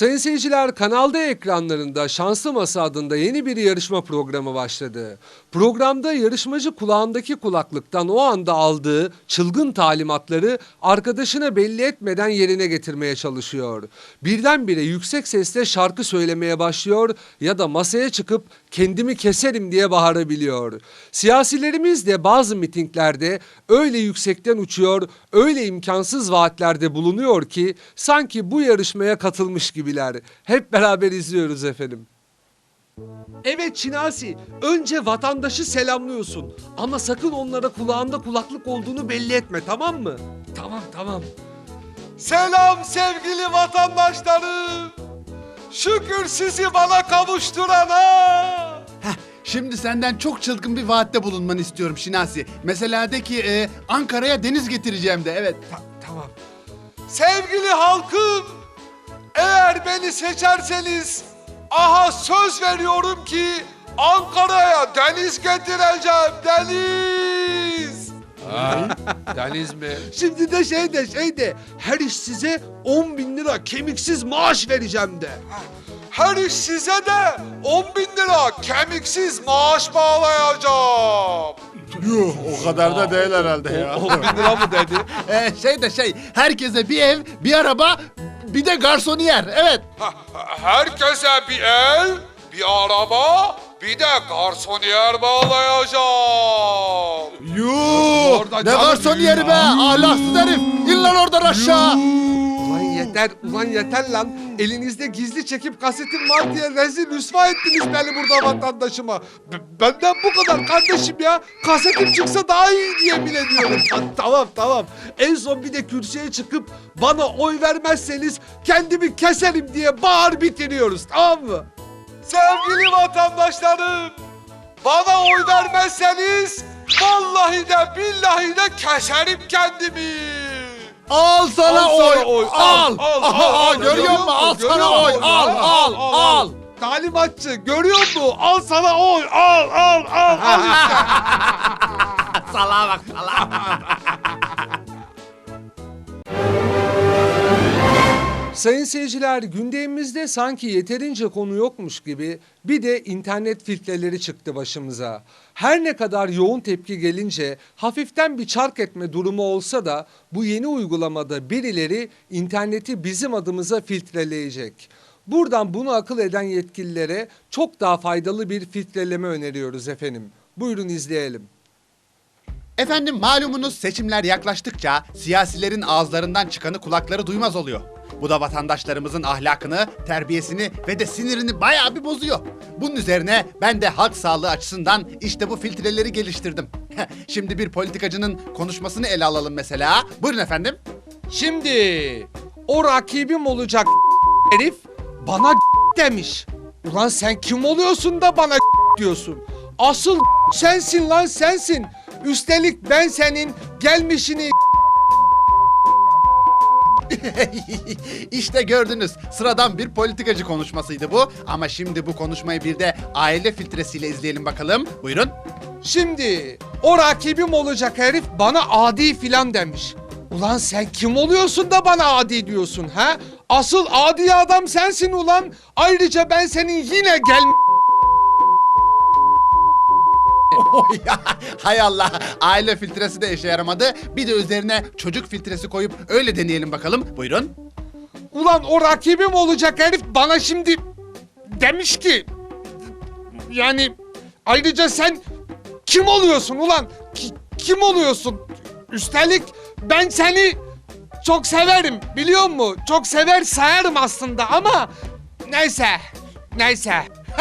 Sayın seyirciler kanalda ekranlarında Şanslı Masa adında yeni bir yarışma programı başladı. Programda yarışmacı kulağındaki kulaklıktan o anda aldığı çılgın talimatları arkadaşına belli etmeden yerine getirmeye çalışıyor. Birdenbire yüksek sesle şarkı söylemeye başlıyor ya da masaya çıkıp kendimi keserim diye bağırabiliyor. Siyasilerimiz de bazı mitinglerde öyle yüksekten uçuyor, öyle imkansız vaatlerde bulunuyor ki sanki bu yarışmaya katılmış gibiler. Hep beraber izliyoruz efendim. Evet Çinasi, önce vatandaşı selamlıyorsun ama sakın onlara kulağında kulaklık olduğunu belli etme tamam mı? Tamam tamam. Selam sevgili vatandaşlarım. Şükür sizi bana kavuşturana. Heh, şimdi senden çok çılgın bir vaatte bulunmanı istiyorum Şinasi. Mesela de ki e, Ankara'ya deniz getireceğim de evet. Ta- tamam. Sevgili halkım, eğer beni seçerseniz aha söz veriyorum ki Ankara'ya deniz getireceğim deniz. deniz mi? Şimdi de şey de şey de her iş size 10 bin lira kemiksiz maaş vereceğim de. Her iş size de 10 bin lira kemiksiz maaş bağlayacağım. Yuh o kadar da değil herhalde ya. 10 bin lira mı dedi? e, şey de şey herkese bir ev, bir araba, bir de garsoniyer evet. Herkese bir ev, bir araba, bir de garsoniyer bağlayacağım. Yuh Orada ne canım, garsoniyeri be ahlaksız herif. İn lan oradan aşağı. Ulan yeter, ulan yeter lan. Elinizde gizli çekip kasetim var diye rezil rüsva ettiniz beni burada vatandaşıma. B- benden bu kadar kardeşim ya. Kasetim çıksa daha iyi diye yemin ediyorum. Ta- tamam tamam. En son bir de kürsüye çıkıp bana oy vermezseniz kendimi keserim diye bağır bitiriyoruz tamam mı? Sevgili vatandaşlarım, bana oy vermezseniz vallahi de billahi de keserim kendimi. Al sana Al oy. sana oy, Al. al, al, Aha, al, al. görüyor Görüyor musun? Al sana oy. Al Al, al al, al. Talimatçı görüyor musun? Al sana oy. Al al al al. Salağa bak salağa. Sayın seyirciler gündemimizde sanki yeterince konu yokmuş gibi bir de internet filtreleri çıktı başımıza. Her ne kadar yoğun tepki gelince hafiften bir çark etme durumu olsa da bu yeni uygulamada birileri interneti bizim adımıza filtreleyecek. Buradan bunu akıl eden yetkililere çok daha faydalı bir filtreleme öneriyoruz efendim. Buyurun izleyelim. Efendim malumunuz seçimler yaklaştıkça siyasilerin ağızlarından çıkanı kulakları duymaz oluyor. Bu da vatandaşlarımızın ahlakını, terbiyesini ve de sinirini bayağı bir bozuyor. Bunun üzerine ben de halk sağlığı açısından işte bu filtreleri geliştirdim. Şimdi bir politikacının konuşmasını ele alalım mesela. Buyurun efendim. Şimdi o rakibim olacak herif bana demiş. Ulan sen kim oluyorsun da bana diyorsun? Asıl sensin lan sensin. Üstelik ben senin gelmişini işte gördünüz sıradan bir politikacı konuşmasıydı bu. Ama şimdi bu konuşmayı bir de aile filtresiyle izleyelim bakalım. Buyurun. Şimdi o rakibim olacak herif bana adi filan demiş. Ulan sen kim oluyorsun da bana adi diyorsun ha? Asıl adi adam sensin ulan. Ayrıca ben senin yine gel Hay Allah aile filtresi de işe yaramadı. Bir de üzerine çocuk filtresi koyup öyle deneyelim bakalım. Buyurun. Ulan o rakibim olacak herif bana şimdi demiş ki yani ayrıca sen kim oluyorsun ulan? Ki- kim oluyorsun? Üstelik ben seni çok severim biliyor musun? Çok sever sayarım aslında ama neyse neyse.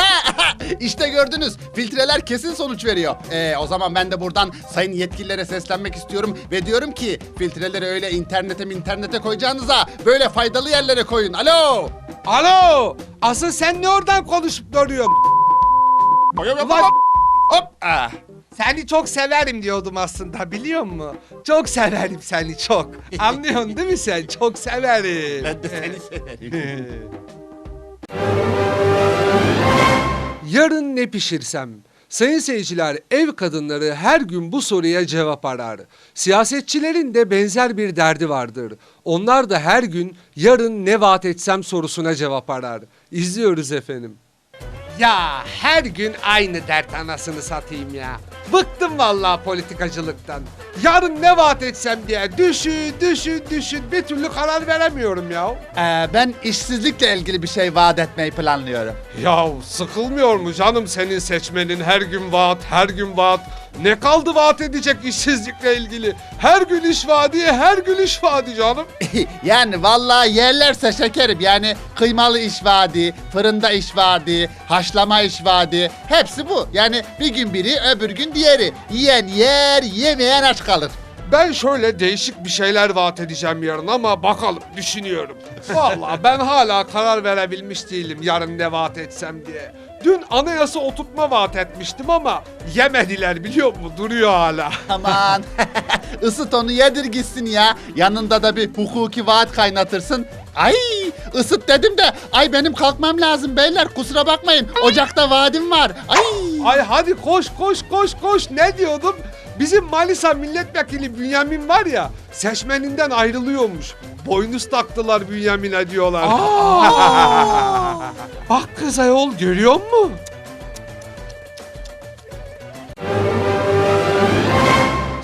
işte gördünüz filtreler kesin sonuç veriyor. Ee, o zaman ben de buradan sayın yetkililere seslenmek istiyorum ve diyorum ki filtreleri öyle internete internete koyacağınıza böyle faydalı yerlere koyun. Alo. Alo asıl sen ne oradan konuşup duruyorsun? Ulan Hop. Ah. Seni çok severim diyordum aslında biliyor musun? Çok severim seni çok. Anlıyorsun değil mi sen? Çok severim. Ben de seni severim. Yarın ne pişirsem? Sayın seyirciler, ev kadınları her gün bu soruya cevap arar. Siyasetçilerin de benzer bir derdi vardır. Onlar da her gün yarın ne vaat etsem sorusuna cevap arar. İzliyoruz efendim. Ya her gün aynı dert anasını satayım ya. Bıktım vallahi politikacılıktan. Yarın ne vaat etsem diye düşün düşün düşün bir türlü karar veremiyorum ya. Ee, ben işsizlikle ilgili bir şey vaat etmeyi planlıyorum. Ya sıkılmıyor mu canım senin seçmenin her gün vaat her gün vaat. Ne kaldı vaat edecek işsizlikle ilgili? Her gün iş vaadi her gün iş vaadi canım. yani vallahi yerlerse şekerim yani kıymalı iş vaadi, fırında iş vaadi, haşlama iş vaadi hepsi bu. Yani bir gün biri öbür gün diğeri. Yiyen yer, yemeyen aç kalır. Ben şöyle değişik bir şeyler vaat edeceğim yarın ama bakalım düşünüyorum. Vallahi ben hala karar verebilmiş değilim yarın ne vaat etsem diye. Dün anayasa oturtma vaat etmiştim ama yemediler biliyor musun? Duruyor hala. Aman ısıt onu yedir gitsin ya. Yanında da bir hukuki vaat kaynatırsın. Ay ısıt dedim de ay benim kalkmam lazım beyler kusura bakmayın. Ocakta vaadim var. Ay. Ay hadi koş koş koş koş ne diyordum? Bizim Manisa milletvekili Bünyamin var ya seçmeninden ayrılıyormuş. Boynuz taktılar Bünyamin'e diyorlar. Bak kız ayol görüyor musun?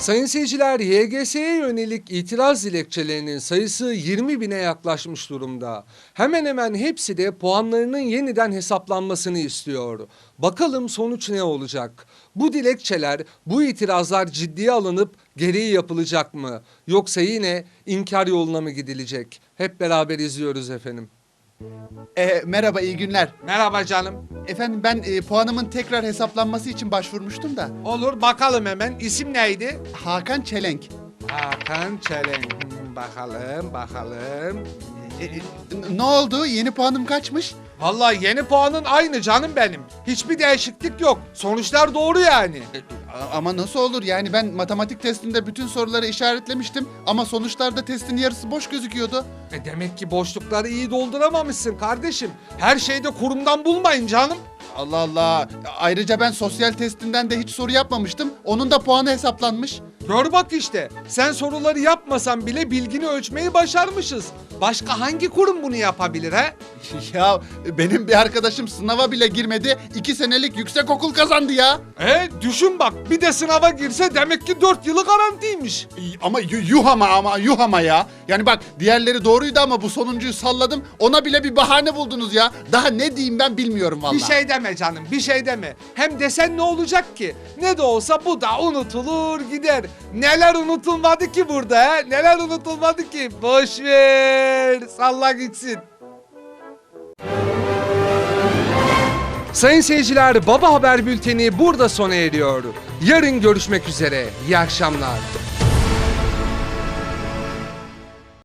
Sayın seyirciler, YGS'ye yönelik itiraz dilekçelerinin sayısı 20 bine yaklaşmış durumda. Hemen hemen hepsi de puanlarının yeniden hesaplanmasını istiyor. Bakalım sonuç ne olacak? Bu dilekçeler, bu itirazlar ciddiye alınıp gereği yapılacak mı? Yoksa yine inkar yoluna mı gidilecek? Hep beraber izliyoruz efendim. Ee, merhaba iyi günler. Merhaba canım. Efendim ben e, puanımın tekrar hesaplanması için başvurmuştum da. Olur bakalım hemen. İsim neydi? Hakan Çelenk. Hakan Çelenk. Hmm, Bakalım bakalım. E, e, ne oldu? Yeni puanım kaçmış? Vallahi yeni puanın aynı canım benim. Hiçbir değişiklik yok. Sonuçlar doğru yani. A- Ama nasıl olur? Yani ben matematik testinde bütün soruları işaretlemiştim ama sonuçlarda testin yarısı boş gözüküyordu. E demek ki boşlukları iyi dolduramamışsın kardeşim. Her şeyde kurumdan bulmayın canım. Allah Allah. Ayrıca ben sosyal testinden de hiç soru yapmamıştım. Onun da puanı hesaplanmış. Gör bak işte. Sen soruları yapmasan bile bilgini ölçmeyi başarmışız. Başka hangi kurum bunu yapabilir he? ya benim bir arkadaşım sınava bile girmedi. iki senelik yüksek okul kazandı ya. E düşün bak bir de sınava girse demek ki 4 yılı garantiymiş. Ama yu- yuh ama ama yuh ama ya. Yani bak diğerleri doğruydu ama bu sonuncuyu salladım. Ona bile bir bahane buldunuz ya. Daha ne diyeyim ben bilmiyorum vallahi. Bir şey deme canım, bir şey deme. Hem desen ne olacak ki? Ne de olsa bu da unutulur gider. Neler unutulmadı ki burada he? Neler unutulmadı ki? Boş ver, salla gitsin. Sayın seyirciler, Baba Haber Bülteni burada sona eriyor. Yarın görüşmek üzere. İyi akşamlar.